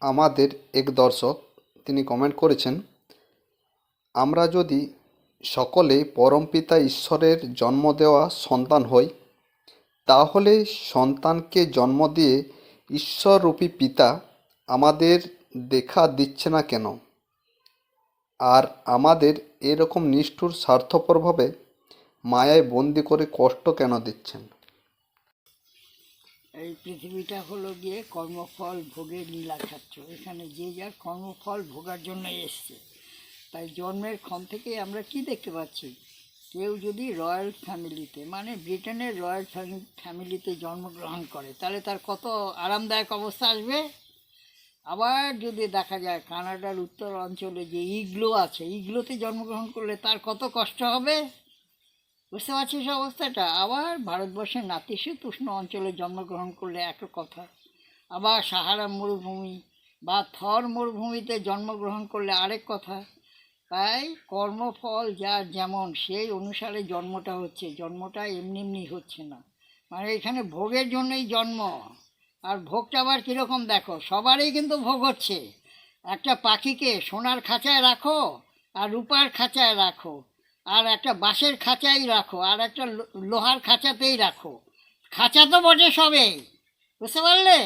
আমাদের এক দর্শক, তিনি কমেন্ট করেছেন, আমরা যদি সকলে পরমপিতা ঈশ্বরের জন্ম দেওয়া সন্তান হই, তাহলে সন্তানকে জন্ম দিয়ে ঈশ্বররূপী পিতা আমাদের দেখা দিচ্ছে না কেন? আর আমাদের এরকম নিষ্ঠুর স্বার্থপরভাবে মায়ায় বন্দি করে কষ্ট কেন দিচ্ছেন? এই পৃথিবীটা হলো গিয়ে কর্মফল ভোগের লীলাক্ষেত্র এখানে যে যার কর্মফল ভোগার জন্য এসছে। তাই জন্মের ক্ষণ থেকে আমরা কি দেখতে পাচ্ছি? কেউ যদি রয়্যাল ফ্যামিলিতে মানে ব্রিটেনের রয়্যাল ফ্যামিলিতে জন্মগ্রহণ করে, তাহলে তার কত আরামদায়ক অবস্থা আসবে? আবার যদি দেখা যায় কানাডার উত্তর অঞ্চলে যে ইগলো আছে, ইগলোতে জন্মগ্রহণ করলে তার কত কষ্ট হবে? বুঝতে পারছিস অবস্থাটা? আবার ভারতবর্ষের নাতিশীতোষ্ণ অঞ্চলে জন্মগ্রহণ করলে এক কথা। আবার সাহারা মরুভূমি বা থর মরুভূমিতে জন্মগ্রহণ করলে আরেক কথা। তাই কর্মফল যার যেমন, সেই অনুসারে জন্মটা হচ্ছে। জন্মটা এমনি এমনি হচ্ছে না। মানে এখানে ভোগের জন্যই জন্ম। আর ভোগটা আবার কীরকম দেখো? সবারই কিন্তু ভোগ হচ্ছে। একটা পাখিকে সোনার খাঁচায় রাখো আর রূপার খাঁচায় রাখো। আর একটা বাঁশের খাঁচাই রাখো, আর একটা লোহার খাঁচাতেই রাখো। খাঁচা তো বটে সবেই, বুঝতে পারলে?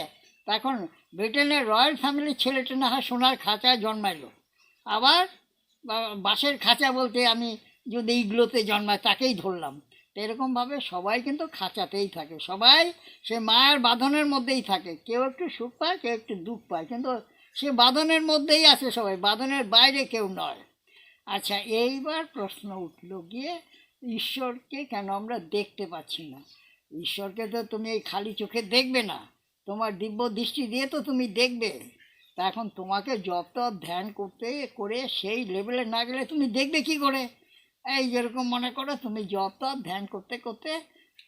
তা এখন ব্রিটেনের রয়্যাল ফ্যামিলির ছেলেটা না হয় সোনার খাঁচায় জন্মাইলো। আবার বাঁশের খাঁচা বলতে আমি যদি ইগলোতে জন্মায় তাকেই ধরলাম। এরকমভাবে সবাই কিন্তু খাঁচাতেই থাকে, সবাই সে মায়ের বাঁধনের মধ্যেই থাকে। কেউ একটু সুখ পায়, কেউ একটু দুঃখ পায়, কিন্তু সে বাঁধনের মধ্যেই আছে সবাই, বাঁধনের বাইরে কেউ নয়। আচ্ছা এইবার প্রশ্ন উঠল গিয়ে ঈশ্বরকে কেন আমরা দেখতে পাচ্ছি না? ঈশ্বরকে তো তুমি এই খালি চোখে দেখবে না। তোমার দিব্য দৃষ্টি দিয়ে তো তুমি দেখবে। তা এখন তোমাকে যত ধ্যান করতে করে সেই লেভেলে না গেলে তুমি দেখবে কি করে? এই যেরকম মনে করো, তুমি যত ধ্যান করতে করতে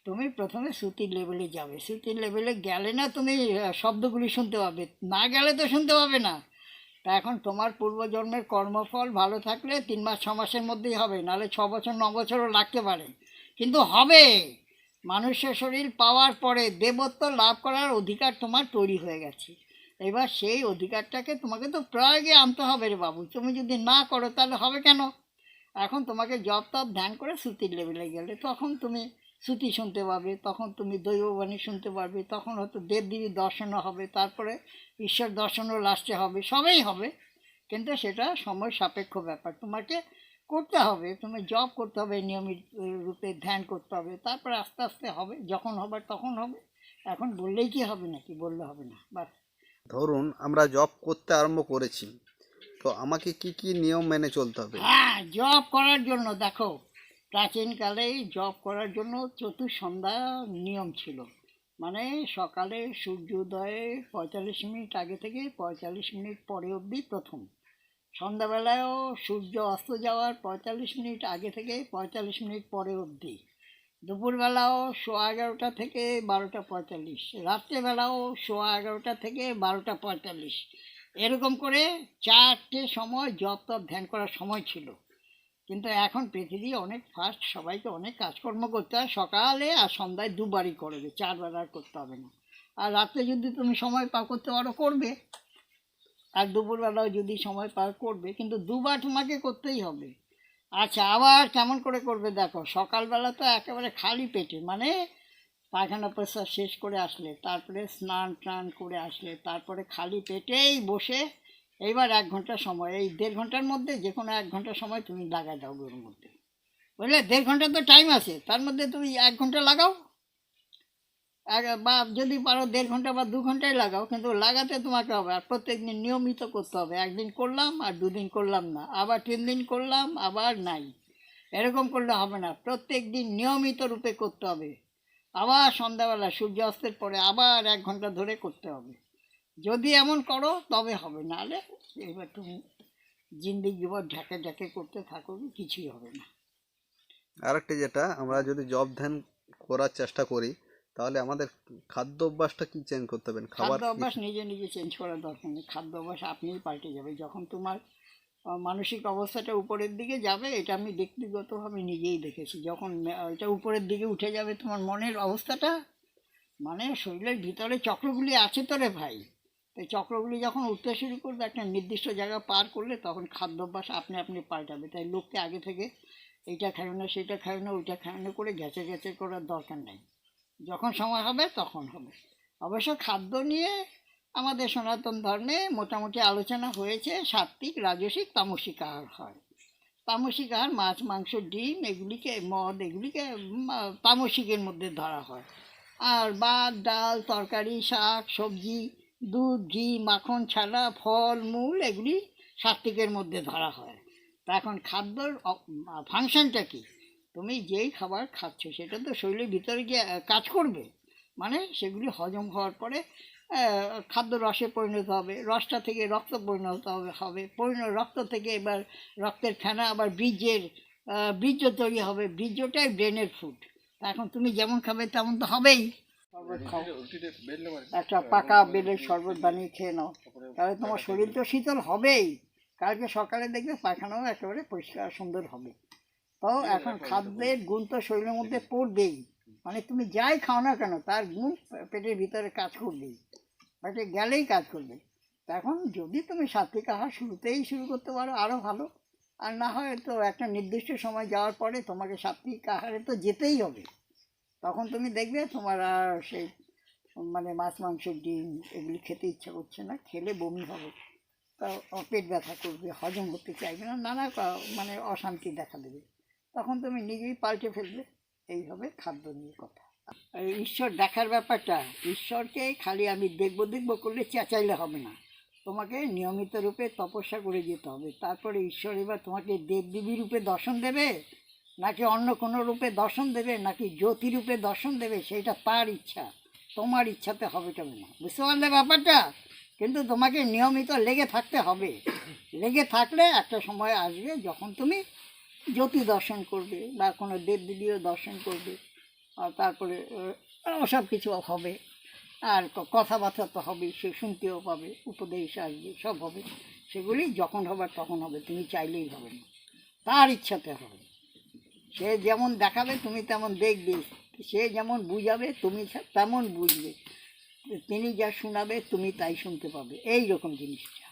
তুমি প্রথমে শ্রুতির লেভেলে যাবে। শ্রুতির লেভেলে গেলে না তুমি শব্দগুলি শুনতে পাবে। না গেলে তো শুনতে পাবে না। তা এখন তোমার পূর্বজন্মের কর্মফল ভালো থাকলে তিন মাস, ছ মাসের মধ্যেই হবে, নাহলে ছ বছর, ন বছরও লাগতে পারে। কিন্তু হবে! মানুষের শরীর পাওয়ার পরে দেবত্ব লাভ করার অধিকার তোমার তৈরি হয়ে গেছে। এবার সেই অধিকারটাকে তোমাকে তো প্রয়োগে আনতে হবে রে বাবু। তুমি যদি না করো, তাহলে হবে কেন? এখন তোমাকে জপ তপ ধ্যান করে শ্রুতির লেভেলে গেলে, তখন তুমি শ্রুতি শুনতে পাবে, তখন তুমি দৈববাণী শুনতে পারবে, তখন হয়তো দেবদেবীর দর্শনও হবে, তারপরে ঈশ্বর দর্শনও লাস্টে হবে, সবই হবে। কিন্তু সেটা সময় সাপেক্ষ ব্যাপার। তোমাকে করতে হবে, তুমি জব করতে হবে, নিয়মিত রূপে ধ্যান করতে হবে, তারপরে আস্তে আস্তে হবে, যখন হবে তখন হবে। এখন বললেই কি হবে নাকি? বললে হবে না, বাস। ধরুন আমরা জব করতে আরম্ভ করেছি। তো আমাকে কি কি নিয়ম মেনে চলতে হবে? হ্যাঁ জব করার জন্য, দেখো প্রাচীনকালেই জব করার জন্য চতুর্সন্ধ্যা নিয়ম ছিল। মানে সকালে সূর্যোদয়ে পঁয়তাল্লিশ মিনিট আগে থেকে পঁয়তাল্লিশ মিনিট পরে অবধি প্রথম। সন্ধ্যাবেলায়ও সূর্য অস্ত যাওয়ার পঁয়তাল্লিশ মিনিট আগে থেকে পঁয়তাল্লিশ মিনিট পরে অবধি। দুপুরবেলাও সোয়া এগারোটা থেকে বারোটা পঁয়তাল্লিশ। রাত্রেবেলাও সোয়া এগারোটা থেকে বারোটা পঁয়তাল্লিশ। এরকম করে চারটে সময় তপ ধ্যান করার সময় ছিল। কিন্তু এখন পৃথিবী অনেক ফাস্ট সবাইকে অনেক কাজকর্ম করতে হয়। সকালে আর সন্ধ্যায় দুবারই করবে চারবার আর করতে হবে না। আর রাত্রে যদি তুমি সময় পাও করতে পারো, করবে। আর দুপুরবেলাও যদি সময় পাও করবে, কিন্তু দুবার তোমাকে করতেই হবে। আচ্ছা আবার কেমন করে করবে দেখো, সকালবেলা তো একেবারে খালি পেটে মানে পায়খানা প্রস্রাব শেষ করে আসলে, তারপরে স্নান টান করে আসলে, তারপরে খালি পেটেই বসে এইবার এক ঘণ্টা সময়, এই দেড় ঘণ্টার মধ্যে যে কোনো এক ঘণ্টা সময় তুমি লাগাই দাও ওর মধ্যে। বুঝলে? দেড় ঘণ্টা তো টাইম আছে, তার মধ্যে তুমি এক ঘণ্টা লাগাও। এক, বা যদি পারো দেড় ঘণ্টা বা দু ঘন্টায় লাগাও, কিন্তু লাগাতে তোমাকে হবে, আর প্রত্যেক দিন নিয়মিত করতে হবে। একদিন করলাম আর দুদিন করলাম না, আবার তিন দিন করলাম, আবার নাই। এরকম করলে হবে না প্রত্যেক দিন নিয়মিত রূপে করতে হবে। আবার সন্ধ্যাবেলা সূর্য অস্তের পরে আবার এক ঘণ্টা ধরে করতে হবে। যদি এমন করো তবে হবে। নাহলে এবার তুমি জিন্দিগি জীবন ঢাকে ঢাকে করতে থাকো কিছুই হবে না। আরেকটা যেটা আমরা যদি জব ধ্যান করার চেষ্টা করি তাহলে আমাদের খাদ্য অভ্যাসটা কি চেঞ্জ করতে হবে? খাবার খাদ্য অভ্যাস নিজে নিজে চেঞ্জ করার দরকার নেই। খাদ্য অভ্যাস আপনিই পাল্টে যাবে যখন তোমার মানসিক অবস্থাটা উপরের দিকে যাবে, এটা আমি ব্যক্তিগতভাবে নিজেই দেখেছি। যখন এটা উপরের দিকে উঠে যাবে তোমার মনের অবস্থাটা মানে শরীরের ভিতরে চক্রগুলি আছে তো রে ভাই। তাই চক্রগুলি যখন উঠতে শুরু করবে, একটা নির্দিষ্ট জায়গা পার করলে তখন খাদ্যাভ্যাস আপনি আপনি পাল্টাবে। তাই লোককে আগে থেকে এইটা খাবে না, সেটা খাবে না, ওইটা খাবে না করে গেছে গেছে করার দরকার নেই। যখন সময় হবে তখন হবে। অবশ্য খাদ্য নিয়ে আমাদের সনাতন ধর্মে মোটামুটি আলোচনা হয়েছে, সাত্বিক, রাজসিক, তামসিক আহার হয়। তামসিক আহার, মাছ, মাংস, ডিম, এগুলিকে, মদ, এগুলিকে তামসিকের মধ্যে ধরা হয়। আর ভাত, ডাল, তরকারি, শাক, সবজি, দুধ, ঘি, মাখন, ছানা, ফল, মূল, এগুলি সাত্বিকের মধ্যে ধরা হয়। তা এখন খাদ্যর ফাংশনটা কি? তুমি যেই খাবার খাচ্ছ, সেটা তো শরীরের ভিতরে গিয়ে কাজ করবে। মানে সেগুলি হজম হওয়ার পরে খাদ্য রসে পরিণত হবে, রসটা থেকে রক্ত পরিণত হবে পরিণত রক্ত থেকে এবার রক্তের ফেনা আবার বীজের বীর্য তৈরি হবে। বীর্যটাই ব্রেনের ফুড। এখন তুমি যেমন খাবে তেমন তো হবেই। একটা পাকা বেলের শরবত বানিয়ে খেয়ে নাও। তাহলে তোমার শরীর তো শীতল হবেই। কালকে সকালে দেখবে পায়খানাও একেবারে পরিষ্কার সুন্দর হবে। তো এখন খাদ্যের গুণ তো শরীরের মধ্যে পড়বেই। মানে তুমি যাই খাও না কেন, তার গুণ পেটের ভিতরে কাজ করবেই। পেটে গেলেই কাজ করবে। এখন যদি তুমি সাত্বিক আহার শুরুতেই শুরু করতে পারো আরও ভালো। আর না হয় তো একটা নির্দিষ্ট সময় যাওয়ার পরে তোমাকে সাত্বিক আহারে তো যেতেই হবে। তখন তুমি দেখবে তোমার আর সেই মানে মাছ মাংস ডিম এগুলি খেতে ইচ্ছা করছে না, খেলে বমি হবে। তা পেট ব্যথা করবে, হজম করতে চাইবে না, নানা মানে অশান্তি দেখা দেবে। তখন তুমি নিজেই পাল্টে ফেলবে। এইভাবে খাদ্য নিয়ে কথা। ঈশ্বর দেখার ব্যাপারটা, ঈশ্বরকে খালি আমি দেখব দেখব করলে চেঁচাইলে হবে না। তোমাকে নিয়মিত রূপে তপস্যা করে যেতে হবে। তারপরে ঈশ্বর এবার তোমাকে দেবদেবী রূপে দর্শন দেবে, নাকি অন্য কোনো রূপে দর্শন দেবে, নাকি জ্যোতি রূপে দর্শন দেবে, সেটা তার ইচ্ছা। তোমার ইচ্ছাতে হবে কেন না বুঝতে পারলে ব্যাপারটা? কিন্তু তোমাকে নিয়মিত লেগে থাকতে হবে। লেগে থাকলে একটা সময় আসবে যখন তুমি জ্যোতি দর্শন করবে, বা কোনো দেবদেবীও দর্শন করবে। আর তারপরে ওসব কিছু হবে। আর কথাবার্তা তো হবে, সে শুনতেও পাবে, উপদেশ আসবে, সব হবে। সেগুলি যখন হবার তখন হবে, তুমি চাইলেই হবে না। তার ইচ্ছাতে হবে। সে যেমন দেখাবে, তুমি তেমন দেখবে। সে যেমন বুঝাবে, তুমি তেমন বুঝবে। তিনি যা শোনাবে, তুমি তাই শুনতে পাবে। এই রকম জিনিসটা।